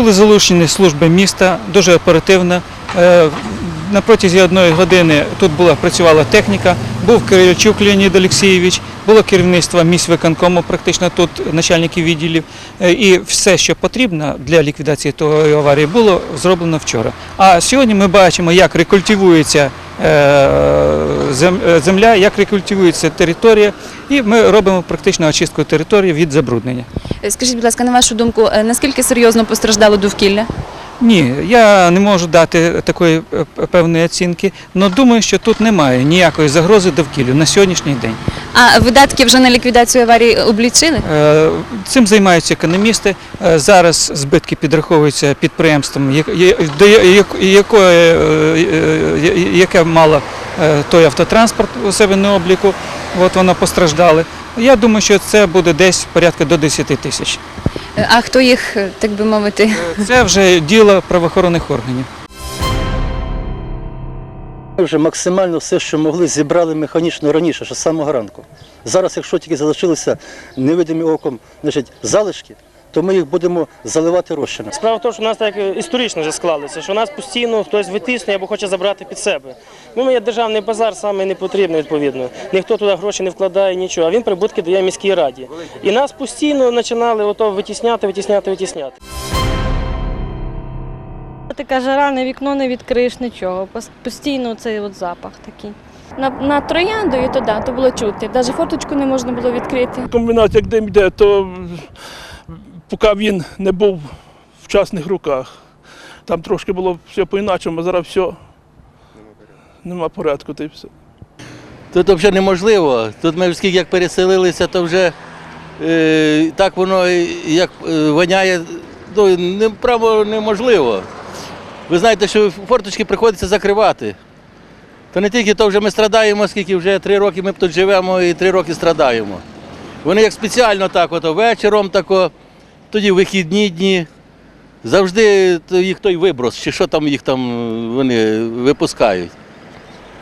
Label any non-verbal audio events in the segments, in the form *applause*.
Були залучені служби міста дуже оперативно. На протязі одної години тут була працювала техніка, був Кирильчук Леонід Олексійович, було керівництво міськвиконкому, практично тут начальники відділів. Е, І все, що потрібно для ліквідації тої аварії, було зроблено вчора. А сьогодні ми бачимо, як рекультивується е, е, земля, як рекультивується територія, і ми робимо практично очистку території від забруднення. Скажіть, будь ласка, на вашу думку, наскільки серйозно постраждало довкілля? Ні, я не можу дати такої е, певної оцінки, але думаю, що тут немає ніякої загрози довкіллю на сьогоднішній день. А видатки вже на ліквідацію аварії облічили? Е, Цим займаються економісти. Е, Зараз збитки підраховуються підприємством, е, е, яке мало е, той автотранспорт у себе на обліку. От воно постраждало. Я думаю, що це буде десь порядка до 10 тисяч. Е, А хто їх, е, так би мовити, Це вже діло правоохоронних органів. Ми вже максимально все, що могли, зібрали механічно раніше, ще з самого ранку. Зараз, якщо тільки залишилися невидимі оком значить, залишки, то ми їх будемо заливати розчином. Справа в тому, що у нас так історично вже склалося, що нас постійно хтось витиснює або хоче забрати під себе. Ну, є державний базар, саме не потрібний, відповідно. Ніхто туди гроші не вкладає, нічого, а він прибутки дає міській раді. І нас постійно починали ото витісняти, витісняти, витісняти. Така жара, не вікно не відкриєш нічого. Постійно цей от запах такий. На, на троянду і то, то було чути. Навіть форточку не можна було відкрити. комбінат, як дим йде, то поки він не був в частних руках. Там трошки було все по-іначому, а зараз все. Нема порядку, й все. Тут взагалі неможливо. Тут ми скільки як переселилися, то вже е, так воно як е, воняє, ну, не, право неможливо. Ви знаєте, що форточки приходиться закривати. То не тільки то вже ми страдаємо, скільки вже три роки ми тут живемо і три роки страдаємо. Вони як спеціально так, от, вечором тако, тоді вихідні дні. Завжди їх той виброс, чи що там їх там е, вони випускають.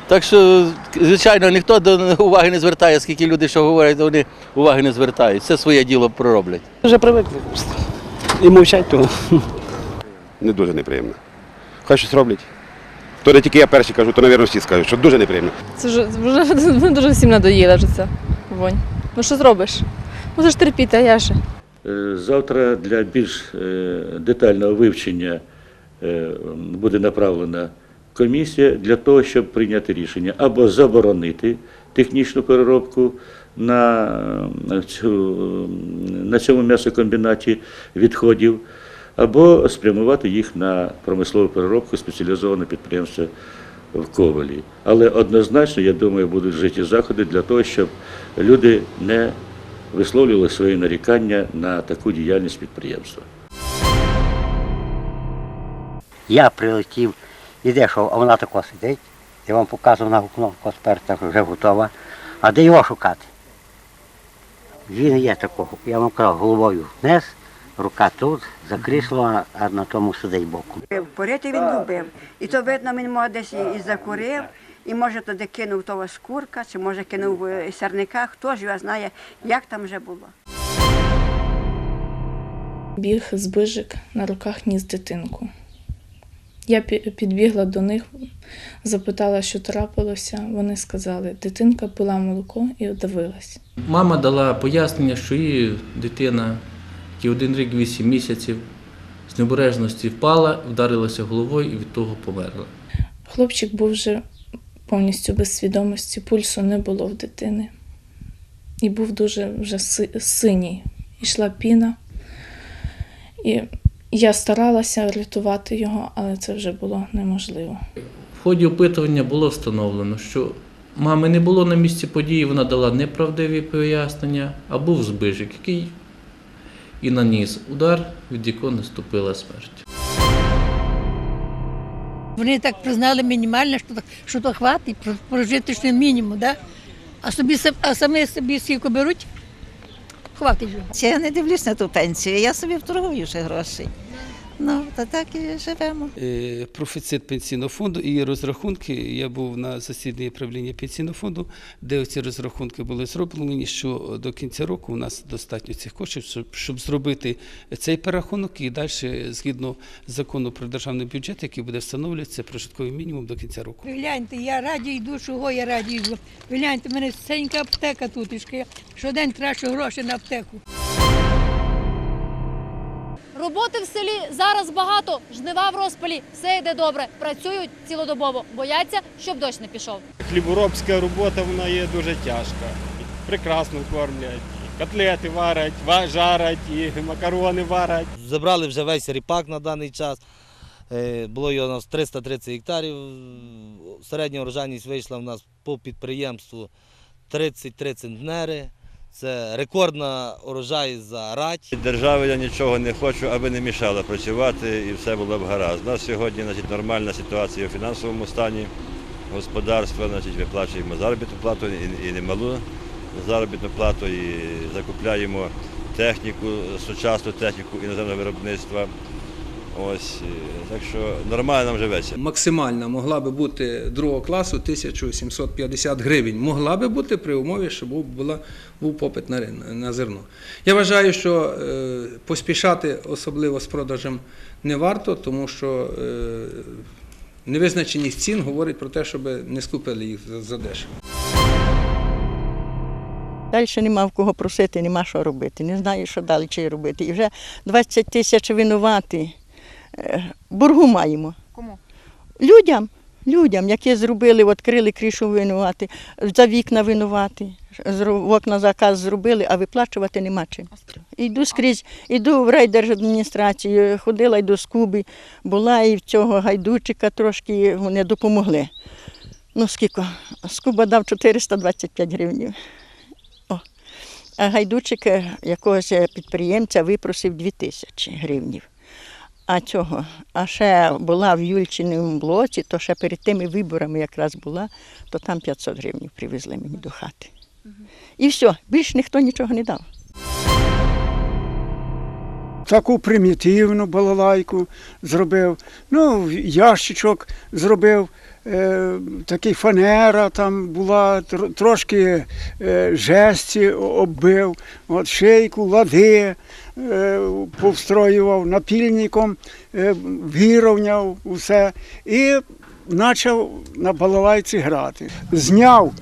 Так що, звичайно, ніхто до уваги не звертає, скільки люди що говорять, вони уваги не звертають. Це своє діло пророблять. Вже привикли просто. І мовчать того. *laughs* не дуже неприємно. Хай щось роблять. То не тільки я перший кажу, то, мабуть, всі скажуть, що дуже неприємно. Це вже, *laughs* вже дуже всім надоїла вже ця вонь. Ну що зробиш? Мусиш терпіти, а я ще. Е, Завтра для більш е, детального вивчення е, буде направлена комісія для того, щоб прийняти рішення або заборонити технічну переробку на, на цьому м'ясокомбінаті відходів, або спрямувати їх на промислову переробку спеціалізоване підприємство в Ковалі. Але однозначно, я думаю, будуть вжиті заходи для того, щоб люди не висловлювали свої нарікання на таку діяльність підприємства. Я прилетів, іде, що, а вона тако сидить. Я вам показував на кнопку сперта, вже готова. А де його шукати? Він є такого, я вам казав, головою вниз, рука тут, за крісло, а на тому сидить боком. Курити він любив. І то видно, він може десь і і закурив, і може туди кинув того скурка, чи може кинув е, сірника, хто ж його знає, як там вже було. Біг збижик на руках ніс дитинку. Я підбігла до них, запитала, що трапилося. Вони сказали, дитинка пила молоко і одавилась. Мама дала пояснення, що її дитина, якій один рік вісім місяців, з необережності впала, вдарилася головою і від того померла. Хлопчик був вже повністю без свідомості, пульсу не було в дитини. І був дуже вже синій. Ішла піна. І я старалася рятувати його, але це вже було неможливо. В ході опитування було встановлено, що мами не було на місці події, вона дала неправдиві пояснення, а був збижик, який і наніс удар, від якого наступила смерть. Вони так признали мінімальне, що, що то хватить, прожиточний мінімум, да? а, собі, а самі собі скільки беруть, хватить. Я не дивлюсь на ту пенсію, я собі вторгую ще гроші. Ну, то так і живемо. Е, Профіцит пенсійного фонду і розрахунки. Я був на засіданні правління пенсійного фонду, де ці розрахунки були зроблені, що до кінця року у нас достатньо цих коштів, щоб, щоб зробити цей перерахунок і далі, згідно закону про державний бюджет, який буде встановлюватися прожитковий мінімум до кінця року. Ви гляньте, я раді йду, чого я раді йду. Ви гляньте, в мене сенька аптека тут. Я щодень трачу гроші на аптеку. Роботи в селі зараз багато, жнива в розпалі, все йде добре. Працюють цілодобово, бояться, щоб дощ не пішов. Хліборобська робота вона є дуже тяжка. Прекрасно кормлять. Котлети варять, ва- жарять, і макарони варять. Забрали вже весь ріпак на даний час. Е, Було його у нас 330 гектарів. Середня урожайність вийшла в нас по підприємству 33 центнери. Це рекордна урожай за рать. Держави я нічого не хочу, аби не мішало працювати і все було б гаразд. У нас сьогодні значить, нормальна ситуація у фінансовому стані господарства, значить, виплачуємо заробітну плату і, і немалу заробітну плату, і закупляємо техніку, сучасну техніку іноземного виробництва. Ось, так що нормально нам живеться. Максимальна могла би бути другого класу 1750 гривень. Могла би бути при умові, що був, була, був попит на, на зерно. Я вважаю, що е, поспішати особливо з продажем не варто, тому що е, невизначеність цін говорить про те, щоб не скупили їх за, за дешево. Далі нема в кого просити, нема що робити. Не знаю, що далі робити. І вже 20 тисяч винувати. Боргу маємо. Кому? Людям, людям, які зробили, відкрили кришу винувати, за вікна винувати. Зро- В окна заказ зробили, а виплачувати нема чим. Йду скрізь, йду в райдержадміністрацію, ходила йду з Куби, була і в цього гайдучика трошки вони допомогли. Ну скільки? Скуба дав 425 гривень. О. А гайдучик е, якогось е, підприємця випросив 2 тисячі гривнів. А цього, а ще була в Юльчиному блоці, то ще перед тими виборами якраз була, то там 500 гривень привезли мені до хати. І все, більше ніхто нічого не дав. Таку примітивну балалайку зробив. Ну, ящичок зробив, е, такий фанера там була, тр- трошки е, жесті оббив, от шейку, лади е, повстроював, напільником вирівняв усе. І почав на балалайці грати. Зняв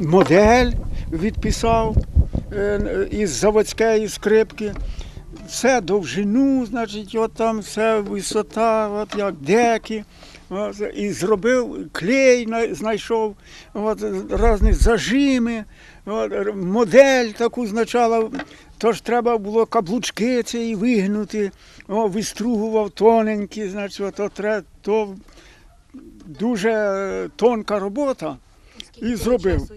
модель, відписав із заводської скрипки все довжину, значить, от там все висота, от як деки. От, і зробив клей, знайшов, от, різні зажими, от, модель таку значала. Тож треба було каблучки ці вигнути, о, вистругував тоненькі, значить, от, от, то дуже тонка робота і зробив.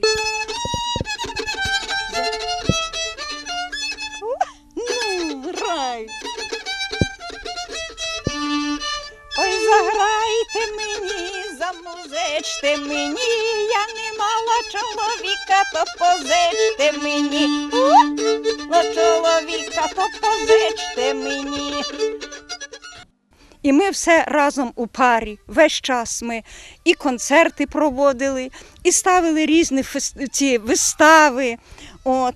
Заграйте мені, замузичте мені, я не мала чоловіка, то позичте мені. Ну, чоловіка, то позичте мені. І ми все разом у парі. Весь час ми і концерти проводили, і ставили різні ці вистави. От.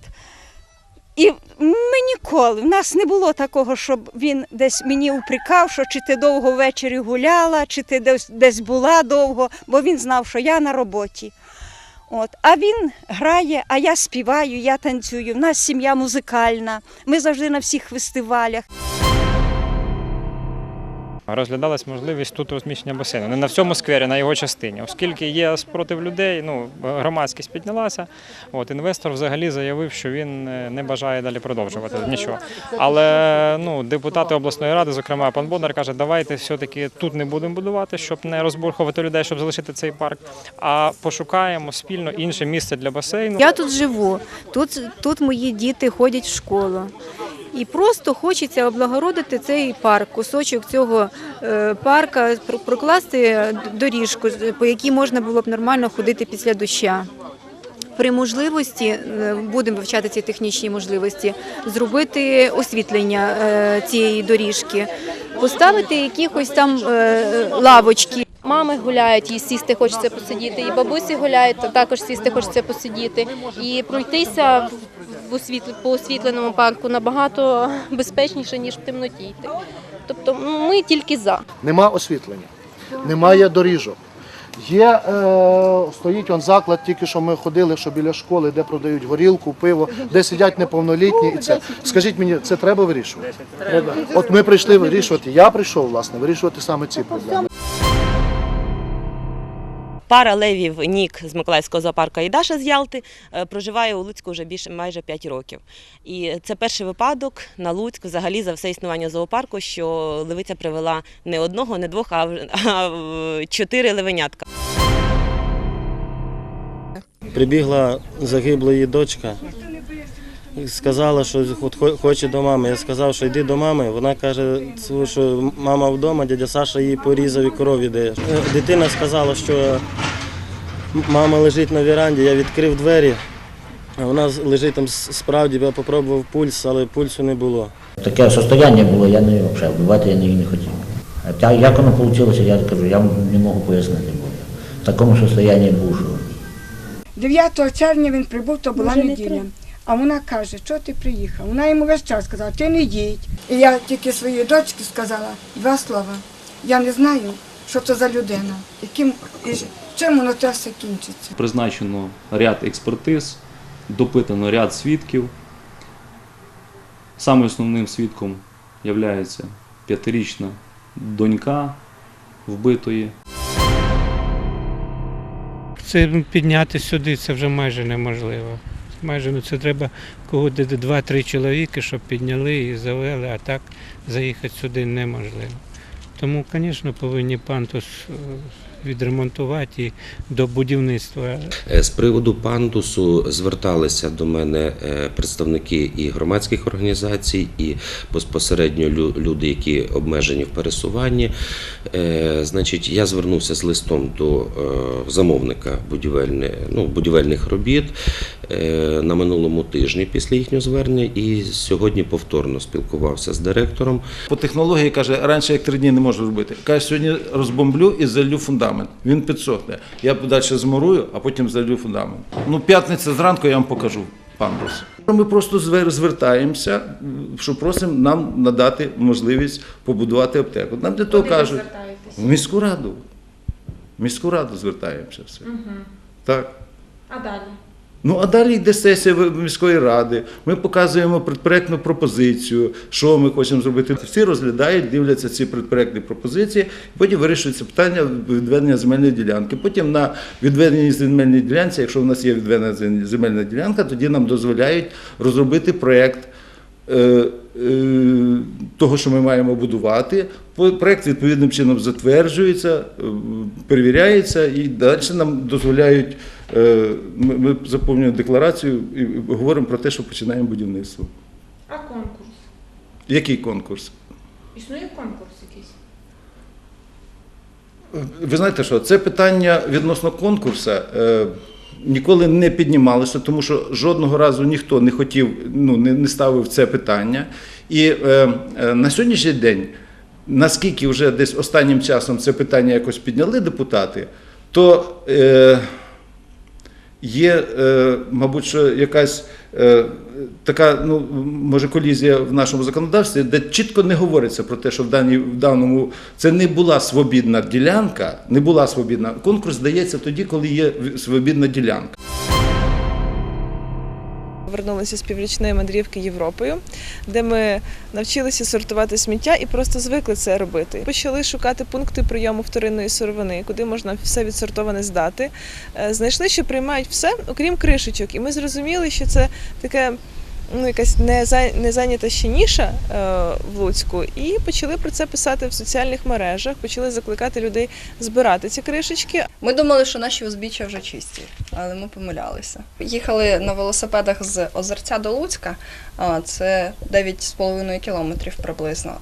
І ми ніколи, в нас не було такого, щоб він десь мені упрекав, що чи ти довго ввечері гуляла, чи ти десь, десь була довго, бо він знав, що я на роботі. От. А він грає, а я співаю, я танцюю. В нас сім'я музикальна. Ми завжди на всіх фестивалях. Розглядалась можливість тут розміщення басейну. Не на всьому сквері, на його частині. Оскільки є спротив людей, ну, громадськість піднялася, от, інвестор взагалі заявив, що він е, не бажає далі продовжувати нічого. Але ну, депутати обласної ради, зокрема пан Бондар, каже, давайте все-таки тут не будемо будувати, щоб не розбурхувати людей, щоб залишити цей парк, а пошукаємо спільно інше місце для басейну. Я тут живу, тут, тут мої діти ходять в школу. І просто хочеться облагородити цей парк, кусочок цього е, парка, прокласти доріжку, по якій можна було б нормально ходити після доща. при можливості е, будемо вивчати ці технічні можливості, зробити освітлення е, цієї доріжки, поставити якихось там лавочки. Мами гуляють, і сісти хочеться посидіти, і бабусі гуляють, та також сісти хочеться посидіти. І пройтися по освітленому парку набагато безпечніше, ніж в темноті йти. Тобто ну, ми тільки за. Нема освітлення, немає доріжок. Є, е, стоїть он заклад, тільки що ми ходили, що біля школи, де продають горілку, пиво, де сидять неповнолітні. І це скажіть мені, це треба вирішувати? Треба. От ми прийшли вирішувати. Я прийшов власне вирішувати саме ці проблеми. Пара левів Нік з Миколаївського зоопарку і Даша з Ялти е, проживає у Луцьку вже більше майже 5 років. І це перший випадок на Луцьк взагалі за все існування зоопарку, що левиця привела не одного, не двох, а чотири левенятка. Прибігла загибла її дочка. Сказала, що хо- хоче до мами. Я сказав, що йди до мами. Вона каже, що мама вдома, дядя Саша її порізав і кров іде. Е, Дитина сказала, що мама лежить на віранді, я відкрив двері, а вона лежить там справді, я попробував пульс, але пульсу не було. Таке состояние було, я не взагалі вбивати я її не хотів. А як воно вийшло, я кажу, я не можу пояснити. Бо я в такому состоянии був, що 9 червня він прибув, то була неділя. А вона каже, що ти приїхав? Вона йому весь час сказала, ти не їдь. І я тільки своїй дочці сказала два слова. Я не знаю, що це за людина, яким і чим воно те все кінчиться. Призначено ряд експертиз, допитано ряд свідків. Саме основним свідком є п'ятирічна донька вбитої. Це підняти сюди це вже майже неможливо. Майже ну це треба кого два-три чоловіки, щоб підняли і завели, а так заїхати сюди неможливо. Тому, звісно, повинні пантус е, відремонтувати і до будівництва Е, З приводу пандусу зверталися до мене е, представники і громадських організацій, і безпосередньо лю- люди, які обмежені в пересуванні. Е, Значить, я звернувся з листом до замовника будівельне, ну, будівельних робіт на минулому тижні після їхнього звернення, і сьогодні повторно спілкувався з директором. По технології каже, раніше як три дні не можу робити. Каже, сьогодні розбомблю і залью фундамент. Він підсохне. Я подальше змурую, а потім залью фундамент. Ну, п'ятниця зранку я вам покажу пандус. Ми просто звертаємося, що просимо нам надати можливість побудувати аптеку. Нам для того кажуть, в міську раду. В міську раду звертаємося все. Так. А далі? Ну а далі йде сесія міської ради. Ми показуємо предпроектну пропозицію, що ми хочемо зробити. Всі розглядають, дивляться ці предпроектні пропозиції, потім вирішується питання відведення земельної ділянки. Потім на відведеній земельній ділянці, якщо в нас є відведена земельна ділянка, тоді нам дозволяють розробити проект. Е, е, Того, що ми маємо будувати, проект відповідним чином затверджується, е, перевіряється і далі нам дозволяють. Ми заповнюємо декларацію і говоримо про те, що починаємо будівництво. А конкурс? Який конкурс? Існує конкурс якийсь? Ви знаєте що, це питання відносно конкурсу ніколи не піднімалося, тому що жодного разу ніхто не хотів, ну не, не ставив це питання. І е, е, на сьогоднішній день, наскільки вже десь останнім часом це питання якось підняли депутати, то е, є, е, мабуть, що якась така, ну, може, колізія в нашому законодавстві, де чітко не говориться про те, що в, даній, в даному це не була свобідна ділянка, не була свобідна. Конкурс дається тоді, коли є свобідна ділянка. Повернулися з піврічної мандрівки Європою, де ми навчилися сортувати сміття і просто звикли це робити. Почали шукати пункти прийому вторинної сировини, куди можна все відсортоване здати. Е, Знайшли, що приймають все, окрім кришечок. І ми зрозуміли, що це таке. Ну, якась не зайнята ще ніша е, в Луцьку, і почали про це писати в соціальних мережах, почали закликати людей збирати ці кришечки. Ми думали, що наші узбіччя вже чисті, але ми помилялися. Їхали на велосипедах з Озерця до Луцька, це 9,5 кілометрів приблизно.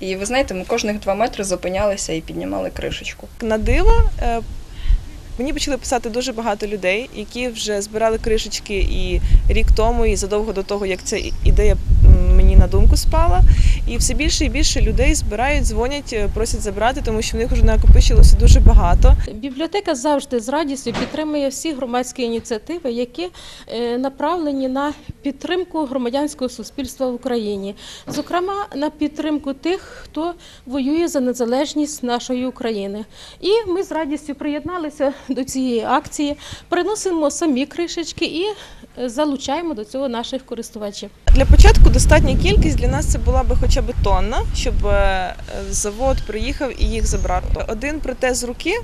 І ви знаєте, ми кожних 2 метри зупинялися і піднімали кришечку. На диво, е, Мені почали писати дуже багато людей, які вже збирали кришечки і рік тому, і задовго до того, як ця ідея на думку спала. І все більше і більше людей збирають, дзвонять, е, просять забрати, тому що в них вже накопичилося дуже багато. Бібліотека завжди з радістю підтримує всі громадські ініціативи, які е, направлені на підтримку громадянського суспільства в Україні, зокрема на підтримку тих, хто воює за незалежність нашої України. І ми з радістю приєдналися до цієї акції, приносимо самі кришечки і залучаємо до цього наших користувачів. Для початку достатня кількість для нас це була би хоча б тонна, щоб е, завод приїхав і їх забрав. Один протез руки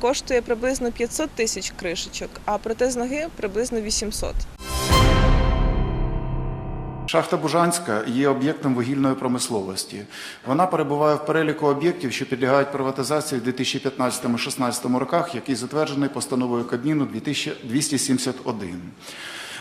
коштує приблизно 500 тисяч кришечок, а протез ноги приблизно 800. Шахта Бужанська є об'єктом вугільної промисловості. Вона перебуває в переліку об'єктів, що підлягають приватизації в 2015-2016 роках, який затверджений постановою Кабміну 2271.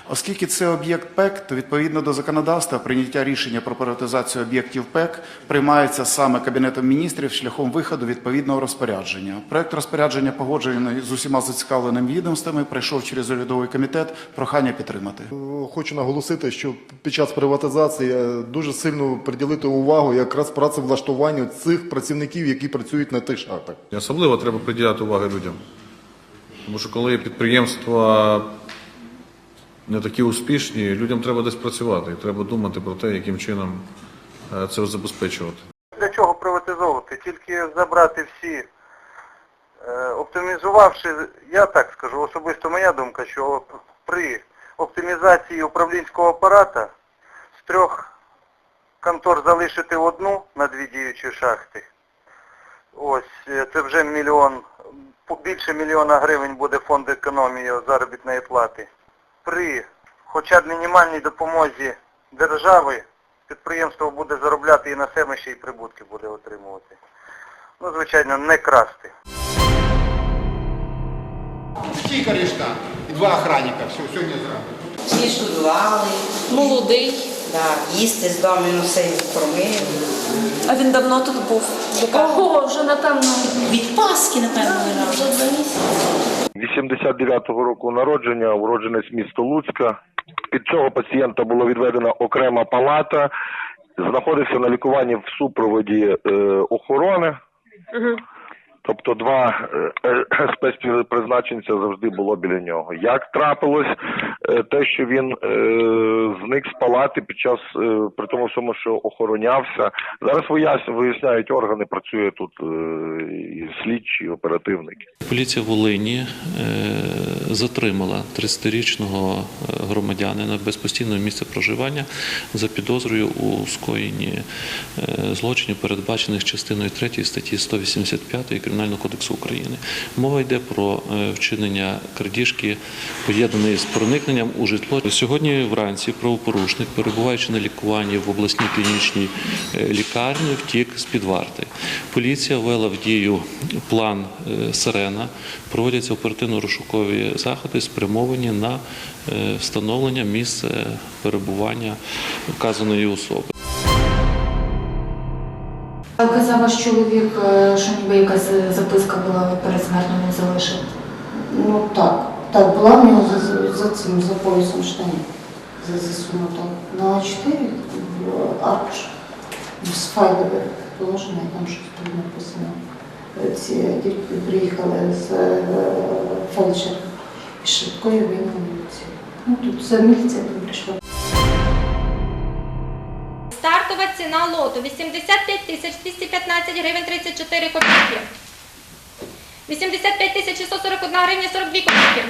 Оскільки це об'єкт ПЕК, то відповідно до законодавства прийняття рішення про приватизацію об'єктів ПЕК приймається саме Кабінетом міністрів шляхом виходу відповідного розпорядження. Проект розпорядження погоджений з усіма зацікавленими відомствами, пройшов через урядовий комітет. Прохання підтримати. Хочу наголосити, що під час приватизації е, дуже сильно приділити увагу якраз працевлаштуванню цих працівників, які працюють на тих шахтах. Особливо треба приділяти уваги людям. Тому що коли підприємства не такі успішні, людям треба десь працювати. Треба думати про те, яким чином е, це забезпечувати. Для чого приватизовувати? Тільки забрати всі, е, оптимізувавши, я так скажу, особисто моя думка, що при оптимізації управлінського апарата з трьох контор залишити одну на дві діючі шахти. Ось, е, це вже мільйон, більше мільйона гривень буде фонд економії заробітної плати. При хоча б мінімальній допомозі держави підприємство буде заробляти і на себе ще й прибутки буде отримувати. Ну, звичайно, не красти. Стійка рішка і два охранника. Все, сьогодні зранку. Всі шкодували. Молодий. Да, їсти з дому ну, все кормив. А він давно тут був? Ого, вже напевно. Від Пасхи, напевно, вже два місяці. 89-го року народження, уродженець міста Луцька. Під цього пацієнта була відведена окрема палата, знаходився на лікуванні в супроводі е, охорони. Тобто два е, е, спецпризначенця завжди було біля нього. Як трапилось те, що він е, зник з палати під час е, при тому всьому, що охоронявся. Зараз вияс- виясняють органи, працює тут е, і слідчі, оперативники. Поліція Волині е, затримала 30-річного е, громадянина без постійного місця проживання за підозрою у скоєнні е, злочинів, передбачених частиною 3 статті 185 Кримінального кодексу України. Мова йде про е, вчинення крадіжки, поєднаної з проникненням у житло. Сьогодні вранці правопорушник, перебуваючи на лікуванні в обласній клінічній е, лікарні, втік з під варти. Поліція ввела в дію план е, Сирена. Проводяться оперативно-розшукові заходи, спрямовані на е, встановлення місця перебування вказаної особи. Казав ваш чоловік, що ніби якась записка була перед смертю не залишив. Ну так, так, була в нього за, за, цим, за поясом штанів. За засунуто. На А4 аркуш з файлових положення, там щось тут написано. Е, Ці тільки приїхали з е, фельдшер і швидкою виявили ці. Ну тут за міліція там прийшла. Стартова ціна лоту 85 тисяч 215 гривень 34 копійки. 85 тисяч 641 гривня 42 копійки.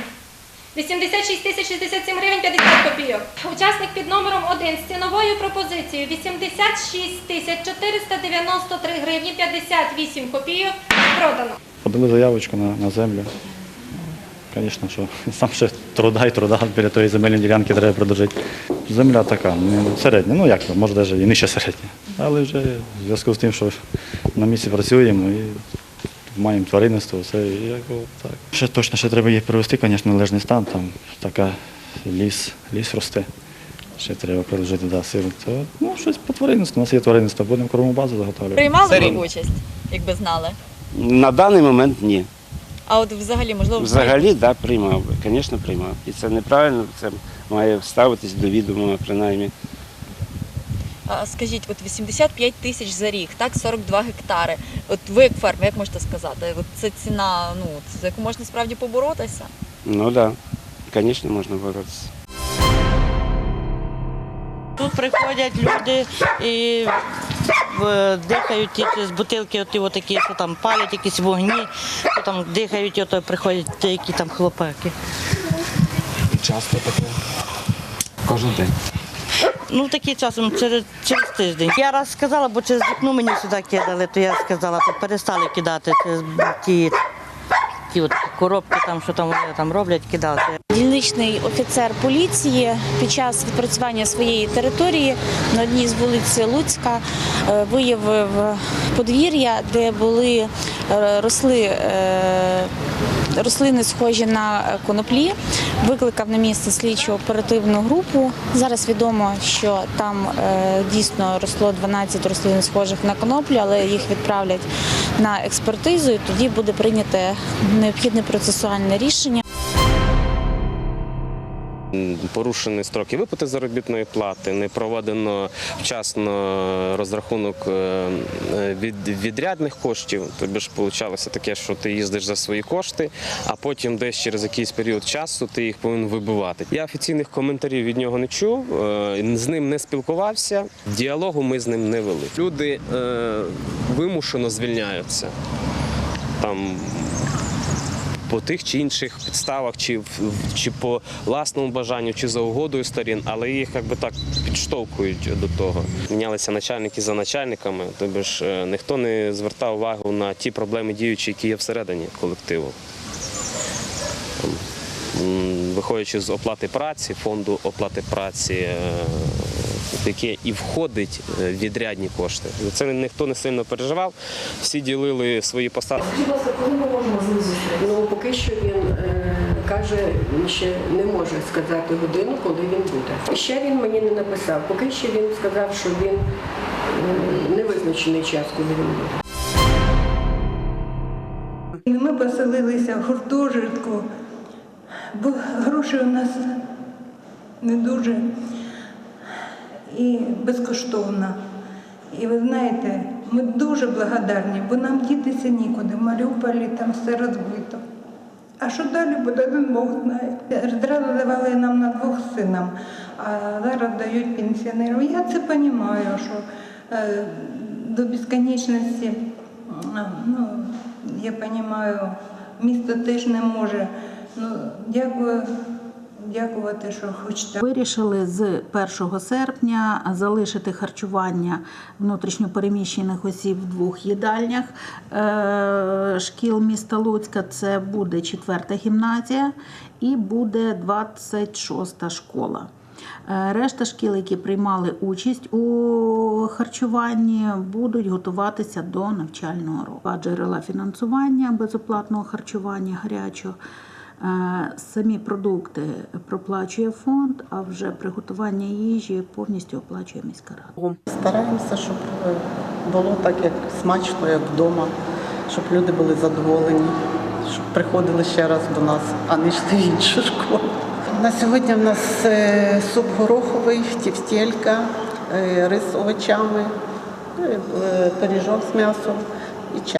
86 тисяч 67 гривень 50 копійок. Учасник під номером 1 з ціновою пропозицією 86 тисяч 493 гривні 58 копійок продано. Подали заявочку на, на землю. Звісно, що *laughs* сам ще труда і труда біля тої земельної ділянки треба продовжити. Земля така, не середня, ну як, може навіть і нижче середня. Але вже в зв'язку з тим, що на місці працюємо і маємо тваринництво, все, і як, так. Ще точно ще треба їх привести, звісно, належний стан, там така ліс, ліс росте. Ще треба приложити да, силу. То, ну, щось по тваринництву, у нас є тваринництво, будемо кормову базу заготовлювати. Приймали ви участь, якби знали? На даний момент ні. А от взагалі, можливо, Взагалі, так, да, приймав би, звісно, приймав. І це неправильно, це має ставитись до відома, принаймні. Скажіть, от 85 тисяч за рік, так, 42 гектари. От ви як фермер, як можете сказати, от це ціна, ну, за яку можна справді поборотися? Ну так, да, звісно, можна боротися. Тут приходять люди і дихають тільки з бутилки, оті отакі, що там палять якісь вогні, що там дихають, ото приходять деякі там хлопаки. Часто таке. Кожен день. Ну такі часом через, через тиждень. Я раз сказала, бо через вікно мені сюди кидали, то я сказала, то перестали кидати через ті, ті от коробки, там, що там вони там роблять, кидати. Дільничний офіцер поліції під час відпрацювання своєї території на одній з вулиць Луцька е, виявив подвір'я, де були е, росли е, рослини, схожі на коноплі. Викликав на місце слідчу оперативну групу. Зараз відомо, що там е, дійсно росло 12 рослин, схожих на коноплю, але їх відправлять на експертизу, і тоді буде прийнято необхідне процесуальне рішення. Порушені строки виплати заробітної плати, не проведено вчасно розрахунок е, від відрядних коштів. Тобі ж вийшло таке, що ти їздиш за свої кошти, а потім десь через якийсь період часу ти їх повинен вибивати. Я офіційних коментарів від нього не чув, е, з ним не спілкувався. Діалогу ми з ним не вели. Люди е, вимушено звільняються там по тих чи інших підставах, чи, в- чи по власному бажанню, чи за угодою сторін, але їх якби так підштовхують до того. Мінялися начальники за начальниками, тобі ж е, ніхто не звертав увагу на ті проблеми діючі, які є всередині колективу. Виходячи з оплати праці, фонду оплати праці, е, яке і входить е, відрядні кошти. Це ніхто не сильно переживав, всі ділили свої посади. Коли ми можемо? Ну, поки що він е, каже, він ще не може сказати годину, коли він буде. Ще він мені не написав. Поки що він сказав, що він е, не визначений час, коли він буде. Ми поселилися в гуртожитку, бо грошей у нас не дуже і безкоштовно. І ви знаєте, ми дуже благодарні, бо нам дітися нікуди. В Маріуполі там все розбито. А що далі буде, один Бог знає. Зразу давали нам на двох синам, а зараз дають пенсіонеру. Я це розумію, що е, до безконечності, ну, я розумію, місто теж не може. Ну, дякую, дякувати, що хоч так. Вирішили з 1 серпня залишити харчування внутрішньопереміщених осіб в двох їдальнях е, шкіл міста Луцька. Це буде 4 гімназія і буде 26 школа. Е, Решта шкіл, які приймали участь у харчуванні, будуть готуватися до навчального року. Два джерела фінансування безоплатного харчування гарячого. Е, Самі продукти проплачує фонд, а вже приготування їжі повністю оплачує міська рада. Стараємося, щоб е, було так, як смачно, як вдома, щоб люди були задоволені, щоб приходили ще раз до нас, а не йшли в іншу школу. На сьогодні в нас е, суп гороховий, тівстелька, рис з овочами, е, пиріжок з м'ясом і чай.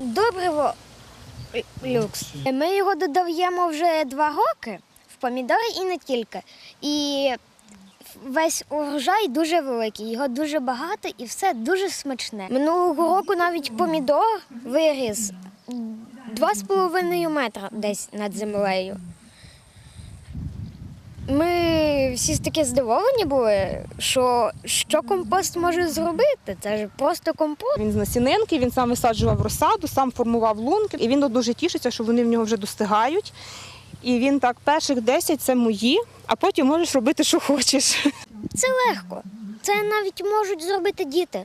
Добриво люкс. Ми його додаємо вже два роки в помідори і не тільки. І весь урожай дуже великий, його дуже багато і все дуже смачне. Минулого року навіть помідор виріс 2,5 метра десь над землею. Ми всі таки здивовані були, що, що компост може зробити. Це ж просто компост. Він з насінинки, він сам висаджував розсаду, сам формував лунки, і він дуже тішиться, що вони в нього вже достигають. І він так, перших 10 це мої, а потім можеш робити, що хочеш. Це легко. Це навіть можуть зробити діти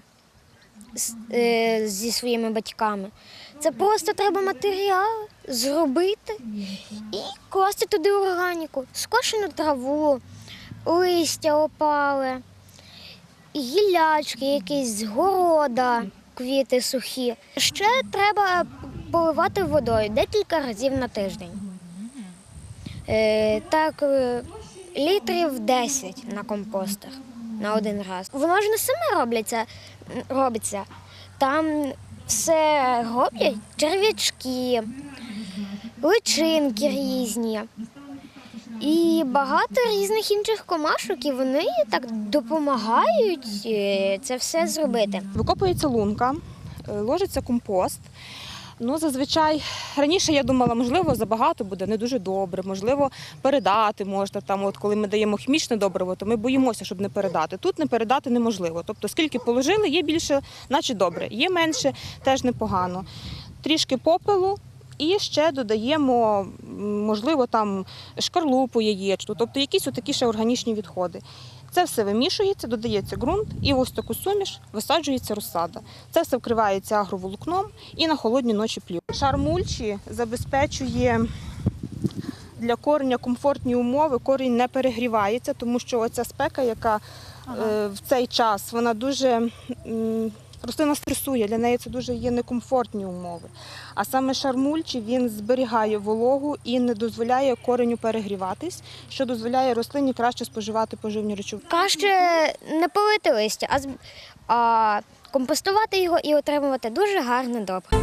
з- е, зі своїми батьками. Це просто треба матеріал зробити і класти туди органіку, скошену траву, листя опале, гілячки якісь з города, квіти сухі. Ще треба поливати водою декілька разів на тиждень. Е, так, е, літрів 10 на компостер на один раз. Воно ж не саме робляться, робиться. Там все роблять черв'ячки, личинки різні. І багато різних інших комашок, і вони так допомагають е, це все зробити. Викопується лунка, е, ложиться компост. Ну, зазвичай раніше я думала, можливо, забагато буде не дуже добре, можливо, передати можна. Там, от коли ми даємо хімічне добриво, то ми боїмося, щоб не передати. Тут не передати неможливо. Тобто, скільки положили, є більше, наче добре, є менше, теж непогано. Трішки попелу. І ще додаємо, можливо, там шкарлупу яєчну, тобто якісь отакі ще органічні відходи. Це все вимішується, додається ґрунт, і ось таку суміш висаджується розсада. Це все вкривається агроволокном і на холодні ночі плів. Шар мульчі забезпечує для кореня комфортні умови. Корінь не перегрівається, тому що оця спека, яка е, в цей час, вона дуже рослина стресує, для неї це дуже є некомфортні умови. А саме шармульчі він зберігає вологу і не дозволяє кореню перегріватись, що дозволяє рослині краще споживати поживні речовини. Краще не полити листя, а, компостувати його і отримувати дуже гарне добре.